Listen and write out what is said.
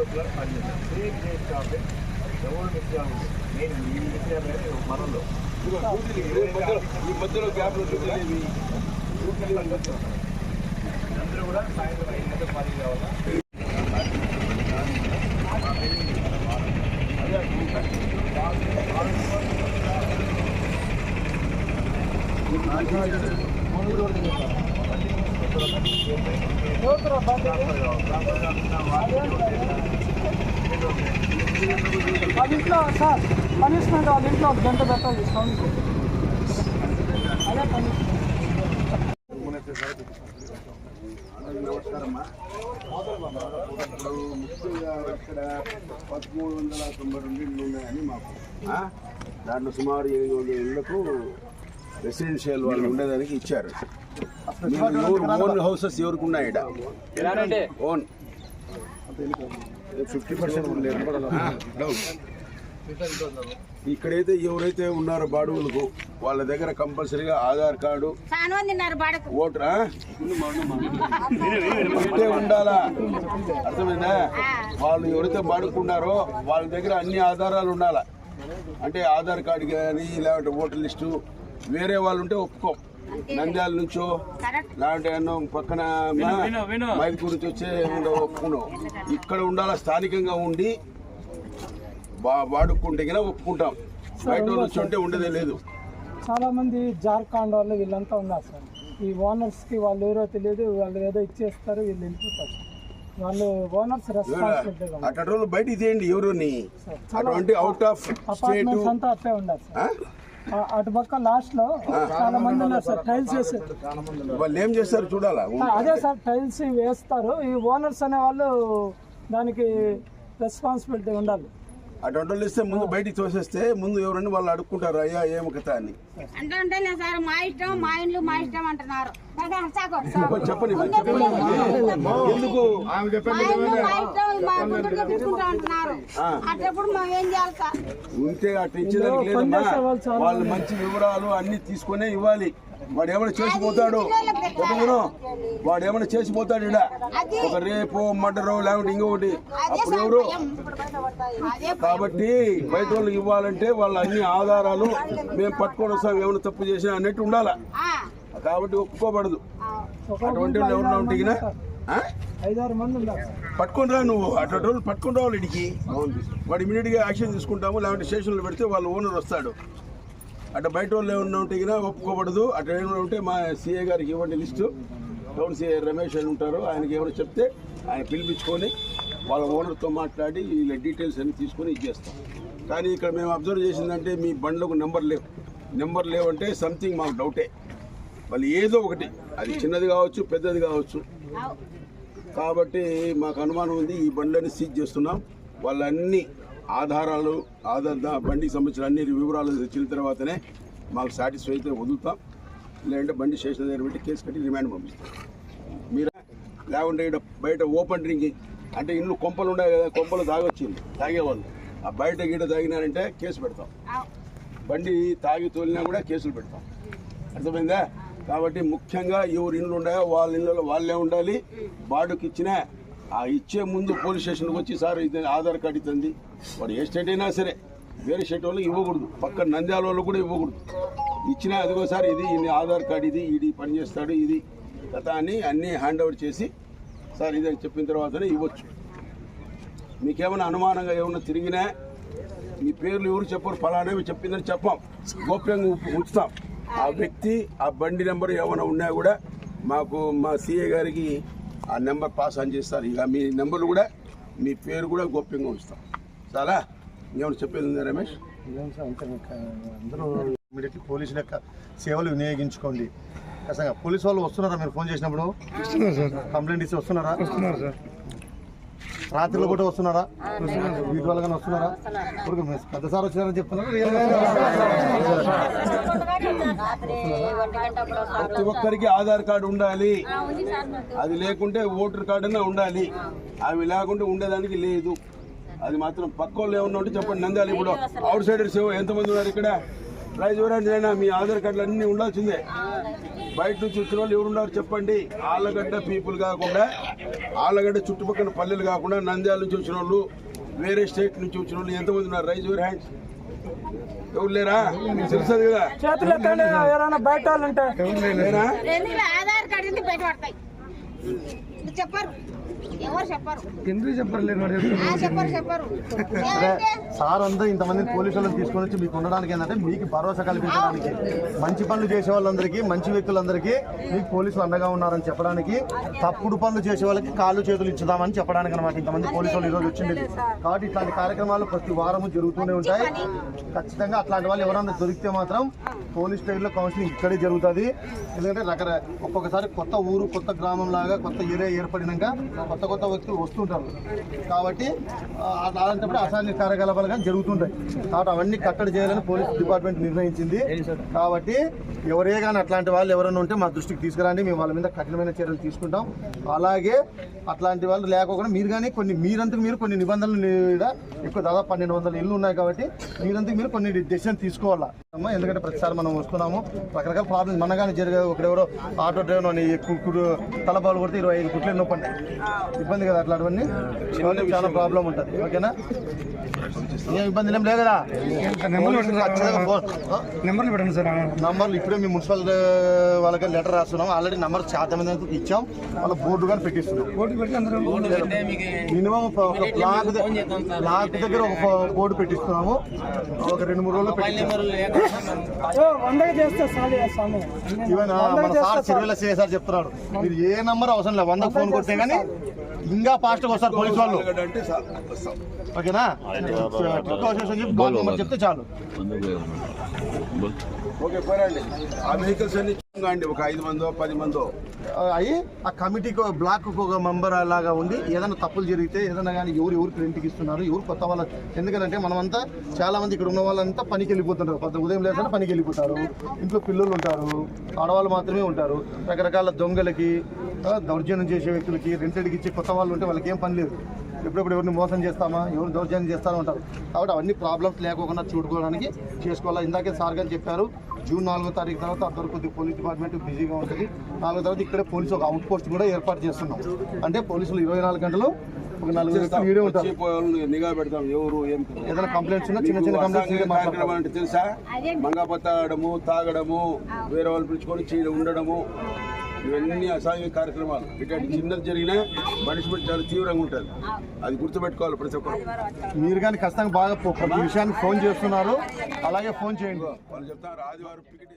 యువకులు పనిచేస్తారు ఫ్రీ చేసి కాబట్టి ఎవరు మిస్ కాదు నేను ఈ మిస్ అయ్యారు మనలో ఈ మధ్యలో గ్యాప్ అందరూ కూడా సాయంత్రం ఐదు గంటలకు పని కావాలా you. ఇంట్లో సార్ పనిష్మెంట్ వాళ్ళ ఇంట్లో ఒక గంట పెట్టాలి సౌండ్. అదే పని. నమస్కారమ్మా ఇప్పుడు ముఖ్యంగా ఇక్కడ పదమూడు వందల తొంభై రెండు ఇళ్ళు ఉన్నాయని మాకు ఆ? దాంట్లో సుమారు ఎనిమిది వందల ఇళ్ళకు రెసిడెన్షియల్ వాళ్ళు ఉండేదానికి ఇచ్చారు. ఓన్ హౌసెస్ ఎవరికి ఉన్నాయి? ఓన్. ఫిఫ్టీ పర్సెంట్ ఇక్కడైతే ఎవరైతే ఉన్నారో బాడుగులకు వాళ్ళ దగ్గర కంపల్సరీగా ఆధార్ కార్డు ఓటరా ఉండాలా? అర్థమైందా? వాళ్ళు ఎవరైతే బాడుకున్నారో వాళ్ళ దగ్గర అన్ని ఆధారాలు ఉండాలా? అంటే ఆధార్ కార్డు కానీ లేదంటే ఓటర్ లిస్టు వేరే వాళ్ళు ఉంటే ఒప్పుకోం. నంద్యాల నుంచో లేదంటే ఎన్నో పక్కన మైదుకూరు నుంచి వచ్చే ఉండవు, ఒప్పుకున్నాం. ఇక్కడ ఉండాలా? స్థానికంగా ఉండి వాడుకుంటే కింద ఒప్పుకుంటాం. బయట వచ్చి ఉంటే ఉండేదే లేదు. చాలా మంది జార్ఖండ్ వాళ్ళు వీళ్ళంతా ఉన్నారు సార్. ఈ ఓనర్స్కి వాళ్ళు ఎవరో తెలియదు వాళ్ళు ఏదో ఇచ్చేస్తారు వీళ్ళు వెళ్ళిపోతారు. వాళ్ళు ఓనర్స్ తీయండి ఎవరుని? అటువంటి అవుట్ ఆఫ్ అపార్ట్మెంట్స్ అంతా ఉన్నారు సార్. ఆ- అటు పక్క లాస్ట్లో చాలా మంది ఉన్నారు సార్ టైల్స్ వాళ్ళు ఏం చేస్తారు చూడాలా? అదే సార్ టైల్స్ వేస్తారు. ఈ ఓనర్స్ అనే వాళ్ళు దానికి రెస్పాన్సిబిలిటీ ఉండాలి. అటువంటి వాళ్ళు ఇస్తే ముందు బయటికి తోసేస్తే ముందు ఎవరన్నా వాళ్ళు అడుక్కుంటారు అయ్యా ఏం కథ అని. అంటే ఉంటేనే సార్ మా ఇష్టం మా ఇండ్లు మా ఇష్టం అంటున్నారు. చెప్పండి ఎందుకు? ఉంటే అటు ఇచ్చేదానికి లేదమ్మా. వాళ్ళు మంచి వివరాలు అన్ని తీసుకునే ఇవ్వాలి. వాడు ఏమైనా చేసిపోతాడు వాడు ఏమైనా చేసిపోతాడు ఇడ ఒక రేపు మర్డరు లేకుంటే ఇంకొకటి. అప్పుడు ఎవరు? కాబట్టి బయట వాళ్ళకి ఇవ్వాలంటే వాళ్ళ అన్ని ఆధారాలు మేము పట్టుకొని వస్తాం ఏమైనా తప్పు చేసినా అన్నట్టు ఉండాలా? ఆ, కాబట్టి ఒప్పుకోబడదు. అటువంటి వాళ్ళు ఎవరన్నా ఉంటే పట్టుకొని రా నువ్వు. అటువంటి వాళ్ళు పట్టుకొని రావాలి ఇడికి వాడు ఇమీడియట్గా యాక్షన్ తీసుకుంటాము లేకపోతే స్టేషన్లో పెడితే వాళ్ళ ఓనర్ వస్తాడు. అటు బయట వాళ్ళు ఏమన్నా ఉంటే గినా ఒప్పుకోబడదు. అటు ఏమైనా ఉంటే మా సీఏ గారికి ఇవ్వండి లిస్టు. టౌన్ సీఏ రమేష్ అని ఉంటారు. ఆయనకి ఏమైనా చెప్తే ఆయన పిలిపించుకొని వాళ్ళ ఓనర్తో మాట్లాడి వీళ్ళ డీటెయిల్స్ అన్ని తీసుకొని ఇచ్చేస్తాం కానీ ఇక్కడ మేము అబ్జర్వ్ చేసిందంటే మీ బండ్లకు నెంబర్ లేవు. నెంబర్ లేవంటే సంథింగ్ మాకు డౌటే. వాళ్ళు ఏదో ఒకటి. అది చిన్నది కావచ్చు పెద్దది కావచ్చు. కాబట్టి మాకు అనుమానం ఉంది. ఈ బండ్లని సీజ్ చేస్తున్నాం. వాళ్ళన్ని ఆధారాలు ఆధార్ బండికి సంబంధించిన అన్ని వివరాలు తెచ్చిన తర్వాతనే మాకు సాటిస్ఫై అయితే వదులుతాం. లేదంటే బండి స్టేషన్ దగ్గర పెట్టి కేసు కట్టి రిమాండ్ పంపిస్తాం. మీరు లేకుంటే ఇక్కడ బయట ఓపెన్ డ్రింకింగ్ అంటే ఇల్లు కొంపలు ఉన్నాయి కదా కొంపలు తాగొచ్చింది తాగేవాళ్ళు. ఆ బయట గీట తాగినారంటే కేసు పెడతాం. బండి తాగి తోలినా కూడా కేసులు పెడతాం. అర్థమైందా? కాబట్టి ముఖ్యంగా ఎవరు ఇండ్లు ఉన్నాయో వాళ్ళ ఇళ్ళలో వాళ్ళే ఉండాలి. బాడుకి ఇచ్చిన ఆ ఇచ్చే ముందు పోలీస్ స్టేషన్కి వచ్చి సార్ ఇది ఆధార్ కార్డు ఇస్తుంది వాడు ఏ స్టేట్ అయినా సరే వేరే స్టేట్ వాళ్ళకి ఇవ్వకూడదు. పక్కన నంద్యాల వాళ్ళు కూడా ఇవ్వకూడదు. ఇచ్చినా అదిగో సార్ ఇది ఇన్ని ఆధార్ కార్డు ఇది ఇది పనిచేస్తాడు ఇది. గత అని అన్నీ హ్యాండ్ ఓవర్ చేసి సార్ ఇది అని చెప్పిన తర్వాతనే ఇవ్వచ్చు. మీకేమైనా అనుమానంగా ఏమన్నా తిరిగినా మీ పేర్లు ఎవరు చెప్పరు ఫలానేవి చెప్పిందని చెప్పాం. గోప్యంగా ఉంచుతాం. ఆ వ్యక్తి ఆ బండి నెంబర్ ఏమైనా ఉన్నా కూడా మాకు మా సీఏ గారికి ఆ నెంబర్ పాస్ ఆన్ చేస్తారు. ఇక మీ నెంబర్లు కూడా మీ పేరు కూడా గోప్యంగా ఉంచుతాం. చాలా ఏమైనా చెప్పేది ఉందా రమేష్? అందరూ ఇమీడియట్లీ పోలీసుల యొక్క సేవలు వినియోగించుకోండి. ఖచ్చితంగా పోలీసు వాళ్ళు వస్తున్నారా? మీరు ఫోన్ చేసినప్పుడు? కంప్లైంట్ ఇచ్చి వస్తున్నారా? రాత్రిలో పూట వస్తున్నారా? వీటి వల్ల కానీ వస్తున్నారా? ఇప్పుడు పెద్ద సార్ వచ్చినారని చెప్తున్నారు. ప్రతి ఒక్కరికి ఆధార్ కార్డు ఉండాలి. అది లేకుంటే ఓటర్ కార్డు ఉండాలి. అవి లేకుంటే ఉండేదానికి లేదు. అది మాత్రం పక్క వాళ్ళు ఏమన్నా ఉంటే చెప్పండి. నంద్యాల ఇప్పుడు అవుట్ సైడర్స్ ఎంతమంది ఉన్నారు ఇక్కడ? రైతు ఎవరైనా మీ ఆధార్ కార్డులు అన్నీ ఉండాల్సిందే. బయట నుంచి వచ్చిన వాళ్ళు ఎవరు ఉన్నారు చెప్పండి. ఆళ్ళగడ్డ పీపుల్ కాకుండా ఆళ్ళగడ్డ చుట్టుపక్కల పల్లెలు కాకుండా నంద్యాల నుంచి వచ్చిన వాళ్ళు వేరే స్టేట్ నుంచి వచ్చిన వాళ్ళు ఎంతమంది ఉన్నారు? Raise your hands. ఎవరు లేరా? తెలుస్తుంది కదా. చేతులు లేరా? చెప్పరు. ఎందుకు చెప్పలేదు మరి ఆ, చెప్పరు చెప్పరు. సరే అంతా ఇంతమంది పోలీసు వాళ్ళని తీసుకొని వచ్చి మీకు ఉండడానికి ఏంటంటే మీకు భరోసా కల్పించడానికి మంచి పనులు చేసే వాళ్ళందరికీ మంచి వ్యక్తులందరికీ మీకు పోలీసులు అండగా ఉన్నారని చెప్పడానికి తప్పుడు పనులు చేసే వాళ్ళకి కాళ్ళు చేతులు ఇచ్చుదామని చెప్పడానికి అనమాట ఇంతమంది పోలీసు వాళ్ళు ఈరోజు వచ్చిండేది. కాబట్టి ఇట్లాంటి కార్యక్రమాలు ప్రతి వారము జరుగుతూనే ఉంటాయి. ఖచ్చితంగా అట్లాంటి వాళ్ళు ఎవరైనా దొరికితే మాత్రం పోలీస్ స్టేషన్లో కౌన్సిలింగ్ ఇక్కడే జరుగుతుంది. ఎందుకంటే రకర ఒక్కొక్కసారి కొత్త ఊరు కొత్త గ్రామం లాగా కొత్త ఏరియా ఏర్పడినాక కొత్త కొత్త వ్యక్తులు వస్తుంటారు. కాబట్టి అలాంటప్పుడు అసాంఘిక కార్యకలాపాలు కానీ జరుగుతుంటాయి. కాబట్టి అవన్నీ కట్టడి చేయాలని పోలీస్ డిపార్ట్మెంట్ నిర్ణయించింది. కాబట్టి ఎవరే కానీ అట్లాంటి వాళ్ళు ఎవరైనా ఉంటే మా దృష్టికి తీసుకురండి. మేము వాళ్ళ మీద కఠినమైన చర్యలు తీసుకుంటాం. అలాగే అట్లాంటి వాళ్ళు లేకపోకుండా మీరు కానీ కొన్ని మీరంతకు మీరు కొన్ని నిబంధనలు ఎక్కువ దాదాపు పన్నెండు వందల ఇల్లు ఉన్నాయి కాబట్టి మీరంతకు మీరు కొన్ని డెసిషన్ తీసుకోవాలా? అమ్మా, ఎందుకంటే ప్రతిసారి మనం వస్తున్నాము. రకరకాల ప్రాబ్లమ్స్ మన కానీ జరిగే ఒకడెవరో ఆటో డ్రైవర్ అని తలబాలు కొడితే ఇరవై ఐదు కుట్లు నొప్పండి ఇబ్బంది కదా అట్లాంటివన్నీ చాలా ప్రాబ్లం ఉంటుంది. ఓకేనా? ఏం ఇబ్బంది ఏం లేదు కదా? నెంబర్లు పెట్టండి సార్. నంబర్లు ఇప్పుడే మీ మున్సిపల్ వాళ్ళకి లెటర్ రాస్తున్నాం. ఆల్రెడీ నంబర్ శాతం మంది ఇచ్చాం. వాళ్ళ బోర్డు కానీ పెట్టిస్తున్నాం. ఓటు పెట్టి అందరూ మినిమం ఒక బ్లాక్ బ్లాక్ దగ్గర ఒక బోర్డు పెట్టిస్తున్నాము. ఒక రెండు మూడు రోజులు చాలు ఈవెన్ మన సార్ చెరువుల సార్ చెప్తున్నాడు. మీరు ఏ నంబర్ అవసరం లేదు. వందకు ఫోన్ కొడితే కానీ ఇంకా ఫాస్ట్గా వస్తారు పోలీసు వాళ్ళు. ఓకేనా? చెప్తే చాలు. ఓకే పోరండి ఆ వెహికల్స్ అన్ని ఒక ఐదు మందో పది మందో. అయ్యి ఆ కమిటీకి బ్లాక్ ఒక మెంబర్ లాగా ఉండి ఏదైనా తప్పులు జరిగితే ఏదైనా కానీ ఎవరు ఎవరు ఇంటికి ఇస్తున్నారు ఎవరు కొత్త వాళ్ళ ఎందుకంటే మనమంతా చాలా మంది ఇక్కడ ఉన్న వాళ్ళంతా పనికి వెళ్ళిపోతుంటారు కొత్త ఉదయం లేదంటే పనికి వెళ్ళిపోతారు ఇంట్లో పిల్లలు ఉంటారు ఆడవాళ్ళు మాత్రమే ఉంటారు. రకరకాల దొంగలకి దౌర్జన్యం చేసే వ్యక్తులకి రెంటెడ్కి ఇచ్చే కొత్త వాళ్ళు ఉంటే వాళ్ళకి ఏం పని లేదు. ఎప్పుడెప్పుడు ఎవరిని మోసం చేస్తామా ఎవరు దౌర్జన్యం చేస్తారో ఉంటారు. కాబట్టి అవన్నీ ప్రాబ్లమ్స్ లేకుండా చూడుకోవడానికి చేసుకోవాలా. ఇందాకే సార్ గారు చెప్పారు జూన్ నాలుగో తారీఖు తర్వాత అంతవరకు కొద్దిగా పోలీస్ డిపార్ట్మెంట్ బిజీగా ఉంటుంది. నాలుగో తర్వాత ఇక్కడే పోలీసు ఒక అవుట్ పోస్ట్ కూడా ఏర్పాటు చేస్తున్నాం. అంటే పోలీసులు ఇరవై నాలుగు గంటలు ఒక నలుగురు ఉంటారు. వాళ్ళని నిఘా పెడతాం. ఎవరు ఏం. ఏదైనా కంప్లైంట్స్ ఉన్నా చిన్న చిన్న కంప్లైంట్స్ తెలుసా? మంగపత్త ఆడము తాగడము వేరే వాళ్ళు పిలుచుకొని చీడ ఉండడము. ఇవన్నీ అసాంఘిక కార్యక్రమాలు. ఇటువంటి చిన్నది జరిగినా పనిష్మెంట్ చాలా తీవ్రంగా ఉంటుంది. అది గుర్తుపెట్టుకోవాలి ప్రతి ఒక్కరు. మీరు కానీ ఖచ్చితంగా బాగా ప్రతి విషయానికి ఫోన్ చేస్తున్నారు. అలాగే ఫోన్ చేయండి. వాళ్ళు చెప్తారు ఆదివారం పికెట్